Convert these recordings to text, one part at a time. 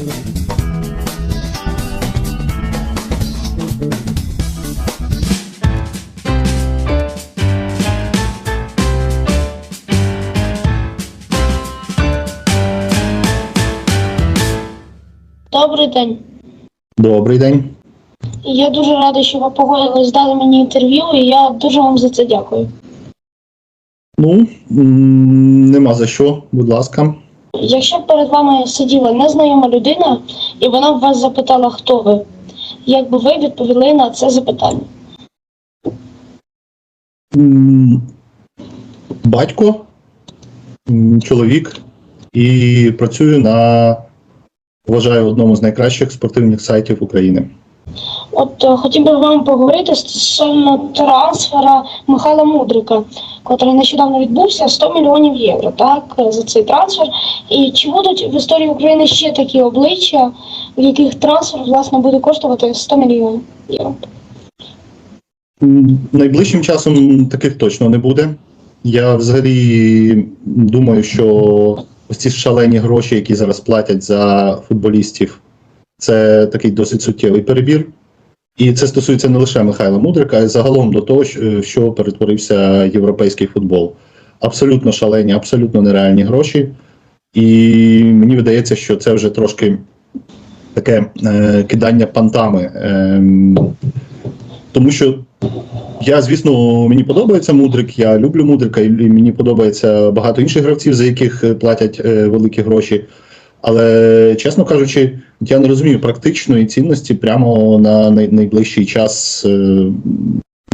Добрий день. Добрий день. Я дуже радий, що ви погодились дати мені інтерв'ю, і я дуже вам за це дякую. Ну, нема за що, будь ласка. Якщо б перед вами сиділа незнайома людина, і вона б вас запитала, хто ви, як би ви відповіли на це запитання? Батько, чоловік і працюю на, вважаю, одному з найкращих спортивних сайтів України. От е, хотів би вам поговорити стосовно трансфера Михайла Мудрика, котрий нещодавно відбувся 100 мільйонів євро, так, за цей трансфер. І чи будуть в історії України ще такі обличчя, в яких трансфер власне буде коштувати 100 мільйонів євро? Найближчим часом таких точно не буде. Я взагалі думаю, що ось ці шалені гроші, які зараз платять за футболістів, це такий досить суттєвий перебір. І це стосується не лише Михайла Мудрика, а й загалом до того, в що перетворився європейський футбол. Абсолютно шалені, абсолютно нереальні гроші. І мені видається, що це вже трошки таке е, кидання пантами. Ем, тому що я, звісно, мені подобається Мудрик, я люблю Мудрика, і мені подобається багато інших гравців, за яких е, платять е, великі гроші. Але, чесно кажучи, я не розумію практичної цінності прямо на найближчий час е,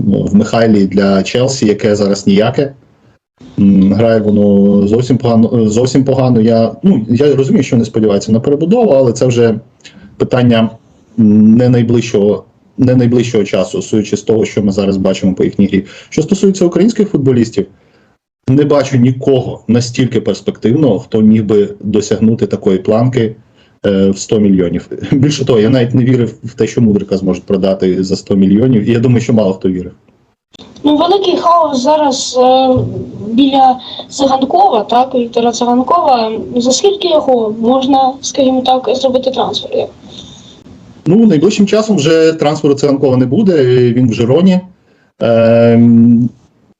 ну, в Михайлі для Челсі, яке зараз ніяке. Грає воно зовсім погано. Зовсім погано. Я, ну, я розумію, що не сподівається на перебудову, але це вже питання не найближчого, не найближчого часу, суючи з того, що ми зараз бачимо по їхній грі. Що стосується українських футболістів, не бачу нікого настільки перспективного, хто міг би досягнути такої планки е, в 100 мільйонів. Більше того, я навіть не вірив в те, що Мудрика зможуть продати за 100 мільйонів, і я думаю, що мало хто вірив. Ну, великий хаос зараз е, біля Циганкова, так, Віктора Циганкова. За скільки його можна, скажімо так, зробити трансфер? Ну, найближчим часом вже трансферу Циганкова не буде, він в Жироні. Ем,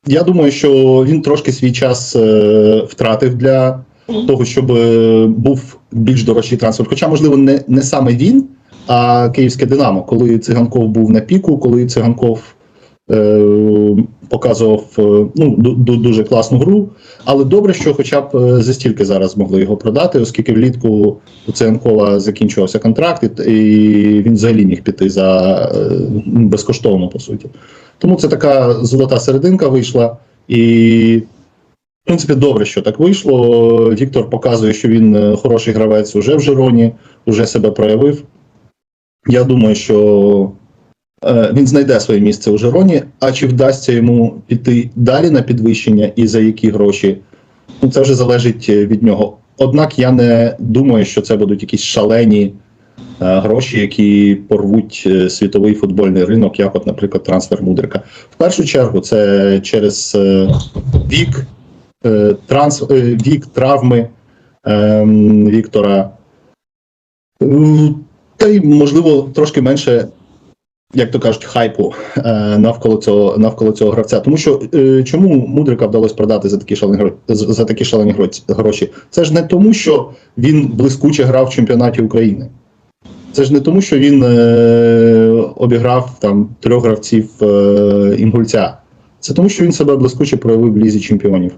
я думаю, що він трошки свій час е, втратив для того, щоб е, був більш дорожчий трансфер. Хоча, можливо, не, не саме він, а київське Динамо, коли циганков був на піку, коли циганков е, показував е, ну, ду- ду- дуже класну гру. Але добре, що хоча б за стільки зараз змогли його продати, оскільки влітку у Циганкова закінчувався контракт, і, він взагалі міг піти за безкоштовно, по суті. Тому це така золота серединка вийшла. І в принципі, добре, що так вийшло. Віктор показує, що він е, хороший гравець уже в Жироні, вже себе проявив. Я думаю, що е, він знайде своє місце у Жироні, а чи вдасться йому піти далі на підвищення і за які гроші, ну це вже залежить е, від нього. Однак я не думаю, що це будуть якісь шалені гроші, які порвуть світовий футбольний ринок, як, от, наприклад, трансфер Мудрика. В першу чергу, це через вік, транс, е, вік, травми ем, Віктора. Е, Та й, можливо, трошки менше, як то кажуть, хайпу е, навколо цього навколо цього гравця. Тому що е, чому Мудрика вдалося продати за такі шалені за такі шалені гроші? Це ж не тому, що він блискуче грав в чемпіонаті України. Це ж не тому, що він е, обіграв там трьох гравців е, інгульця. Це тому, що він себе блискуче проявив в лізі чемпіонів.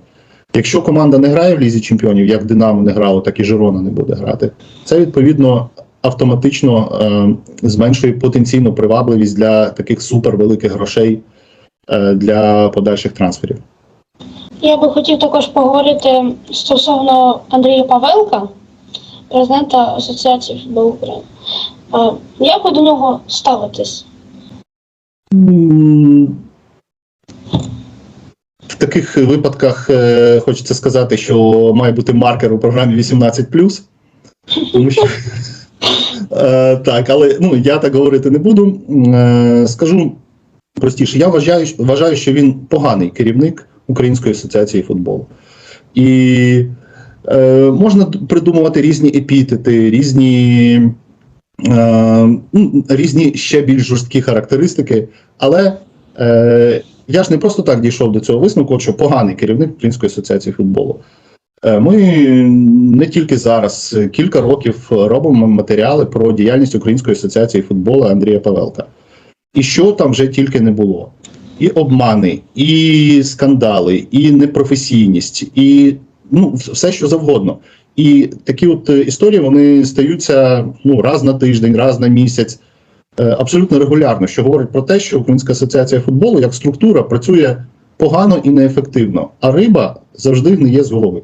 Якщо команда не грає в лізі чемпіонів, як Динамо не грало, так і Жирона не буде грати. Це відповідно автоматично е, зменшує потенційну привабливість для таких супервеликих грошей е, для подальших трансферів. Я би хотів також поговорити стосовно Андрія Павелка, президента Асоціації футболу України. Е, Як ви до нього ставитесь? Таких випадках е, хочеться сказати, що має бути маркер у програмі 18+. Тому що е, так, але ну я так говорити не буду. Е, скажу простіше, я вважаю, вважаю, що він поганий керівник Української асоціації футболу. І можна придумувати різні епітети, різні, ну, різні ще більш жорсткі характеристики, але я ж не просто так дійшов до цього висновку, що поганий керівник Української асоціації футболу. Е, Ми не тільки зараз, е, кілька років робимо матеріали про діяльність Української асоціації футболу Андрія Павелка. І що там вже тільки не було: і обмани, і скандали, і непрофесійність, і ну, все, що завгодно. І такі от е, історії вони стаються ну, раз на тиждень, раз на місяць, абсолютно регулярно, що говорить про те, що Українська асоціація футболу як структура працює погано і неефективно, а риба завжди гниє з голови.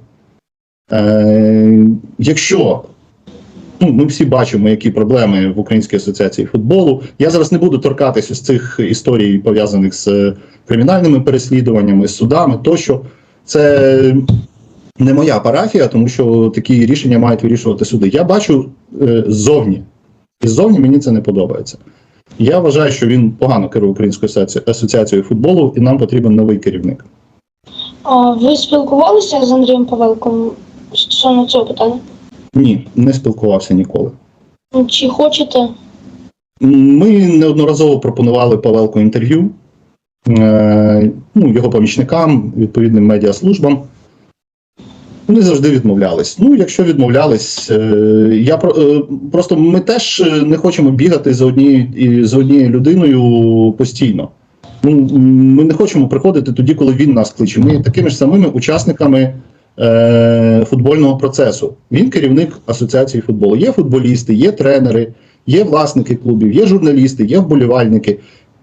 Е, якщо ну, ми всі бачимо, які проблеми в Українській асоціації футболу. Я зараз не буду торкатися з цих історій, пов'язаних з е, кримінальними переслідуваннями, судами тощо. Це не моя парафія, тому що такі рішення мають вирішувати суди. Я бачу е, ззовні. І ззовні мені це не подобається. Я вважаю, що він погано керує Українською асоціацією футболу, і нам потрібен новий керівник. А ви спілкувалися з Андрієм Павелком стосовно цього питання? Ні, не спілкувався ніколи. Чи хочете? Ми неодноразово пропонували Павелку інтерв'ю е, ну, його помічникам, відповідним медіаслужбам. Вони завжди відмовлялись. Ну, якщо відмовлялись, е, я е, просто ми теж е, не хочемо бігати за однією за однією людиною постійно. Ну, ми не хочемо приходити тоді, коли він нас кличе. Ми такими ж самими учасниками е, футбольного процесу. Він керівник асоціації футболу. Є футболісти, є тренери, є власники клубів, є журналісти, є вболівальники.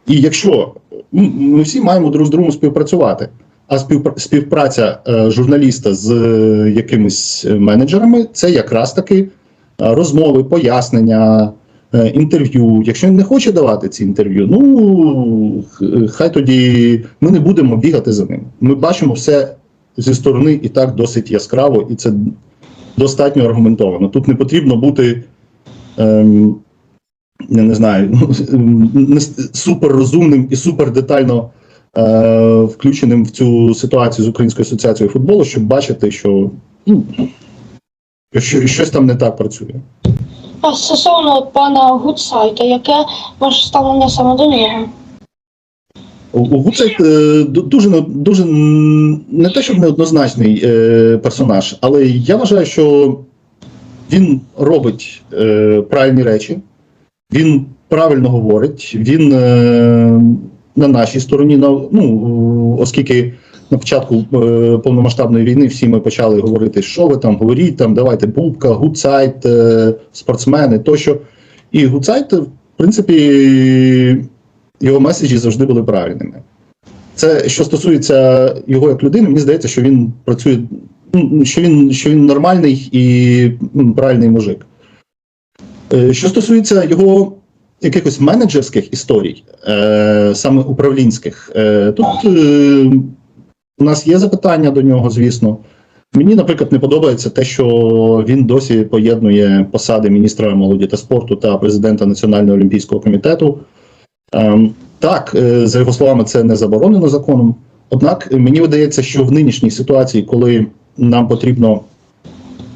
І якщо ми всі маємо друг з другом співпрацювати, а співпра- співпраця е, журналіста з е, якимись е, менеджерами це якраз таки розмови, пояснення, інтерв'ю. Якщо він не хоче давати ці інтерв'ю, ну хай тоді ми не будемо бігати за ним. Ми бачимо все зі сторони і так досить яскраво, і це достатньо аргументовано. Тут не потрібно бути. Ем, я не знаю, суперрозумним і супер детально е, включеним в цю ситуацію з Українською асоціацією футболу, щоб бачити, що, ну, що щось там не так працює. А стосовно пана Гудсайта, яке ваше ставлення саме до нього? Гуцайт е, дуже дуже не те, щоб неоднозначний е, персонаж, але я вважаю, що він робить е, правильні речі, він правильно говорить, він на нашій стороні, на, ну, оскільки на початку е, повномасштабної війни всі ми почали говорити, що ви там говоріть, там давайте Бубка, Гуцайт, е, спортсмени тощо. І Гуцайт, в принципі, його меседжі завжди були правильними. Це що стосується його як людини, мені здається, що він працює, ну, що він, що він нормальний і правильний мужик. Е, Що стосується його якихось менеджерських історій, е, саме управлінських, е, тут е, у нас є запитання до нього, звісно. Мені, наприклад, не подобається те, що він досі поєднує посади міністра молоді та спорту та президента Національного олімпійського комітету. Ем, так, е, за його словами, це не заборонено законом. Однак мені видається, що в нинішній ситуації, коли нам потрібно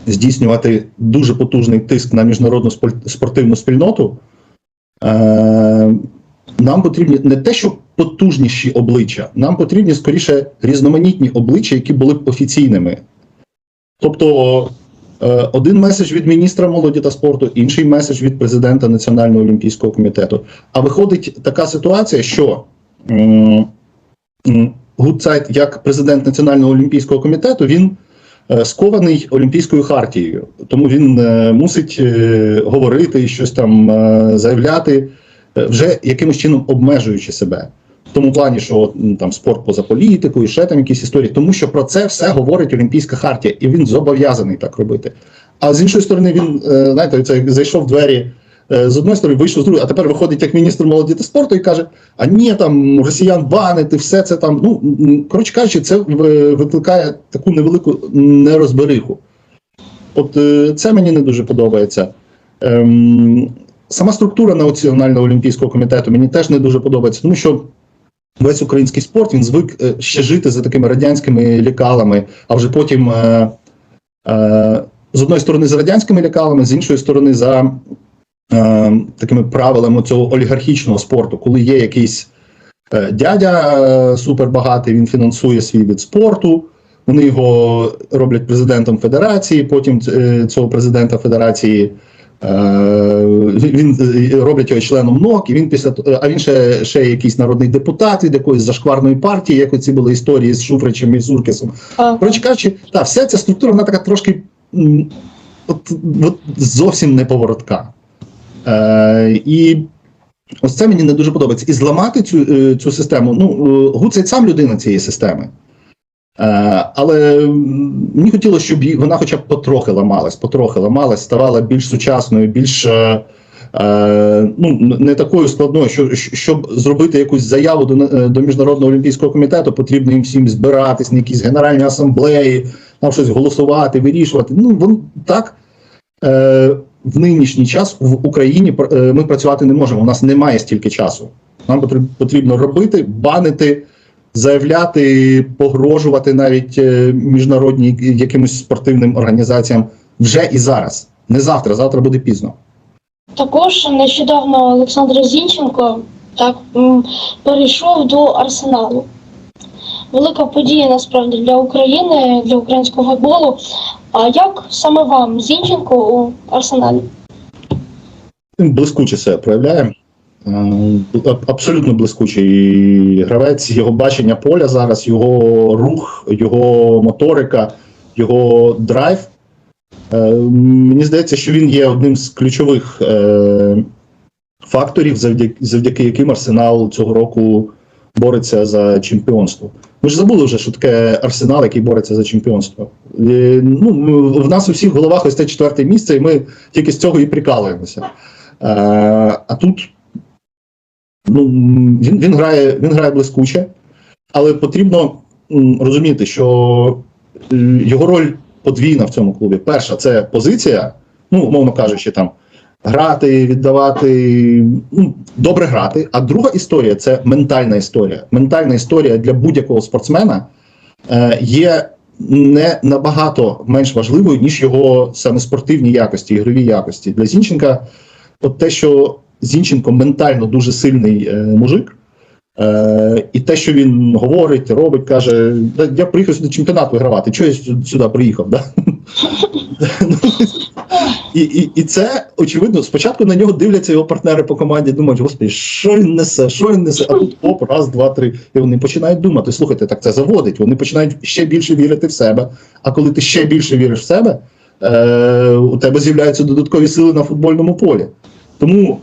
здійснювати дуже потужний тиск на міжнародну спортивну спільноту, нам потрібні не те, що потужніші обличчя, нам потрібні скоріше різноманітні обличчя, які були б офіційними. Тобто е, один меседж від міністра молоді та спорту, інший меседж від президента Національного олімпійського комітету. А виходить така ситуація, що Гудцайт, як президент Національного олімпійського комітету, він е, скований Олімпійською хартією, тому він е, мусить е, говорити, щось там е, заявляти, е, вже якимось чином обмежуючи себе. В тому плані, що там спорт поза політикою, ще там якісь історії, тому що про це все говорить Олімпійська хартія, і він зобов'язаний так робити. А з іншої сторони, він е, знаєте, це зайшов в двері е, з одної сторони, вийшов з другої, а тепер виходить як міністр молоді та спорту і каже: а ні, там росіян банити, все це там. Ну коротше кажучи, це е, викликає таку невелику нерозбериху. От е, це мені не дуже подобається. Ем, сама структура Національного олімпійського комітету мені теж не дуже подобається, тому що весь український спорт він звик е, ще жити за такими радянськими лікалами, а вже потім е, е, з одної сторони за радянськими лекалами, з іншої сторони за е, такими правилами цього олігархічного спорту, коли є якийсь е, дядя е, супербагатий, він фінансує свій від спорту. Вони його роблять президентом федерації. Потім е, цього президента федерації е, він е, роблять його членом НОК, і він після а він ще, ще якийсь народний депутат від якоїсь зашкварної партії, як оці були історії з Шуфричем і Зуркісом. Коротше кажучи, та вся ця структура вона така трошки от, от зовсім неповоротка. Е, і ось це мені не дуже подобається. І зламати цю, е, цю систему. Ну, е, сам людина цієї системи. Але мені хотілося, щоб вона хоча б потрохи ламалась, потрохи ламалась, ставала більш сучасною, більш. ну, не такою складною, що, щоб зробити якусь заяву до, до Міжнародного олімпійського комітету, потрібно їм всім збиратись на якісь генеральні асамблеї, там щось голосувати, вирішувати. Ну, вон, так в нинішній час в Україні е, ми працювати не можемо. У нас немає стільки часу. Нам потрібно робити, банити, заявляти, погрожувати навіть е, міжнародні якимось спортивним організаціям вже і зараз. Не завтра, завтра буде пізно. Також нещодавно Олександр Зінченко так перейшов до Арсеналу. Велика подія насправді для України, для українського футболу. А як саме вам Зінченко у Арсеналі? Блискуче себе проявляє. Е, Абсолютно блискучий гравець. Його бачення поля зараз, його рух, його моторика, його драйв. Е, Мені здається, що він є одним з ключових е, факторів, завдяки, завдяки яким Арсенал цього року бореться за чемпіонство. Ми ж забули вже, що таке арсенал, який бореться за чемпіонство. Е, Ну, в нас у всіх головах ось це четверте місце, і ми тільки з цього і прикалуємося. Е, а тут ну, він, він, грає, він грає блискуче, але потрібно розуміти, що е, його роль подвійна в цьому клубі. Перша це позиція, ну, умовно кажучи, там грати, віддавати, ну, добре грати. А друга історія це ментальна історія. Ментальна історія для будь-якого спортсмена е, є не набагато менш важливою, ніж його саме спортивні якості, ігрові якості. Для Зінченка, от те, що Зінченко ментально дуже сильний е, мужик, е, і те, що він говорить, робить, каже: я приїхав сюди чемпіонат вигравати. Чого я сю- сюди приїхав? Да? І, і, і це очевидно, спочатку на нього дивляться його партнери по команді, думають, господи, що він несе, що він несе? А тут оп, раз, два, три. І вони починають думати: слухайте, так це заводить. Вони починають ще більше вірити в себе. А коли ти ще більше віриш в себе, е, у тебе з'являються додаткові сили на футбольному полі. Тому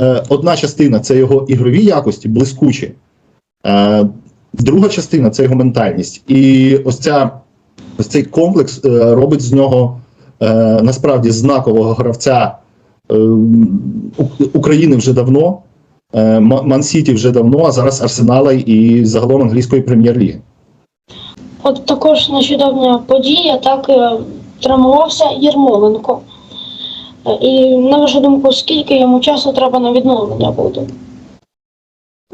е, одна частина це його ігрові якості, блискучі. Е, друга частина це його ментальність. І ось, ця, ось цей комплекс е, робить з нього насправді знакового гравця е, України вже давно, е, Ман-Сіті вже давно, а зараз Арсенала і загалом англійської прем'єр-ліги. От також нещодавня подія, так е, травмувався Єрмоленко. Е, І на вашу думку, скільки йому часу треба на відновлення буде?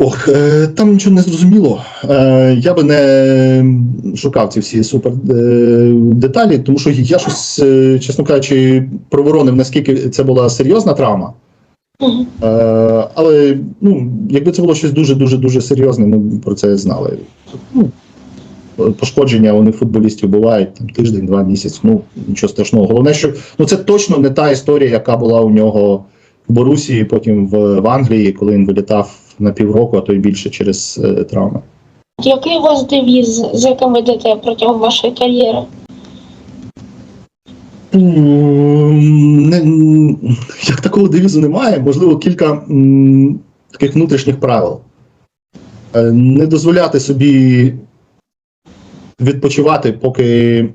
Ох, е, там нічого не зрозуміло. Е, я би не шукав ці всі супер е, деталі, тому що я щось, чесно кажучи, проворонив, наскільки це була серйозна травма. Мгм. Е, але ну, якби це було щось дуже дуже дуже серйозне, ми б про це знали. Ну, пошкодження у них футболістів бувають там тиждень, два місяць. Ну нічого страшного. Головне, що ну це точно не та історія, яка була у нього в Борусії, потім в, в Англії, коли він вилітав на півроку, а то й більше через е, травми. Який у вас девіз, з яким ви йдете протягом вашої кар'єри? Не, як такого девізу немає, можливо, кілька м, таких внутрішніх правил. Е, Не дозволяти собі відпочивати, поки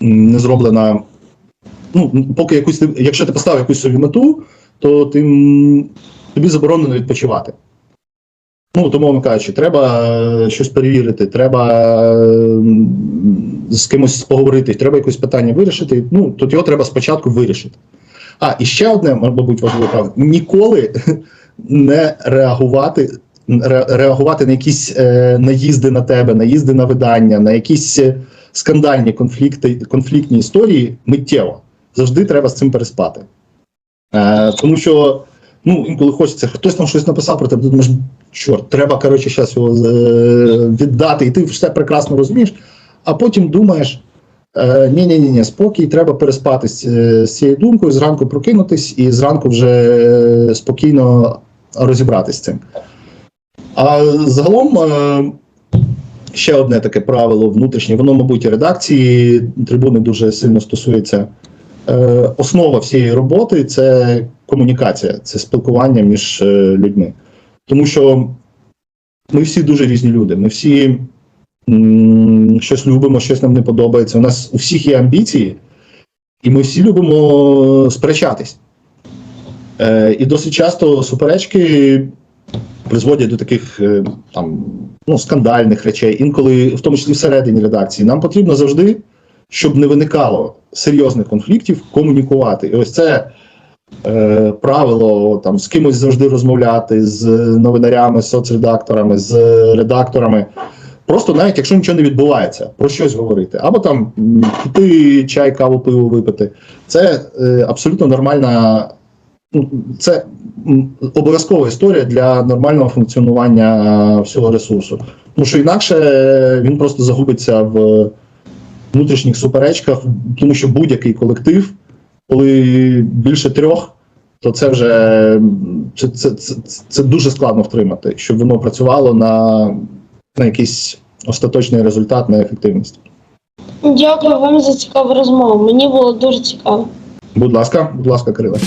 не зроблена. Ну, поки якусь, якщо ти поставив якусь собі мету, то ти, тобі заборонено відпочивати. Ну, тому, кажучи, треба е, щось перевірити, треба е, з кимось поговорити, треба якесь питання вирішити. Ну, тут його треба спочатку вирішити. А, і ще одне, мабуть, важливе правило: ніколи не реагувати, реагувати на якісь е, наїзди на тебе, наїзди на видання, на якісь скандальні конфлікти, конфліктні історії миттєво. Завжди треба з цим переспати. Е, тому що ну, інколи хочеться, хтось там щось написав про тебе, ти думаєш, чорт, треба коротше, зараз його е, віддати, і ти все прекрасно розумієш, а потім думаєш. Ні, ні, ні, ні, спокій, треба переспати з, е, з цією думкою, зранку прокинутись і зранку вже е, спокійно розібратись з цим. А загалом ще одне таке правило внутрішнє, воно, мабуть, і редакції трибуни дуже сильно стосується. Основа всієї роботи це комунікація, це спілкування між е, людьми. Тому що ми всі дуже різні люди. Ми всі щось любимо, щось нам не подобається. У нас у всіх є амбіції, і ми всі любимо сперечатись. Е, і досить часто суперечки призводять до таких е, там, ну, скандальних речей, інколи, в тому числі всередині редакції. Нам потрібно завжди, щоб не виникало серйозних конфліктів, комунікувати. І ось це е, правило там, з кимось завжди розмовляти, з новинарями, соцредакторами, з редакторами. Просто навіть якщо нічого не відбувається, про щось говорити, або там піти чай, каву, пиво випити. Це е, абсолютно нормальна, ну, це обов'язкова історія для нормального функціонування всього ресурсу. Тому що інакше він просто загубиться в внутрішніх суперечках, тому що будь-який колектив, коли більше трьох, то це вже це, це, це, це дуже складно втримати, щоб воно працювало на, на якийсь остаточний результат, на ефективність. Дякую вам за цікаву розмову. Мені було дуже цікаво. Будь ласка, будь ласка, Кириле.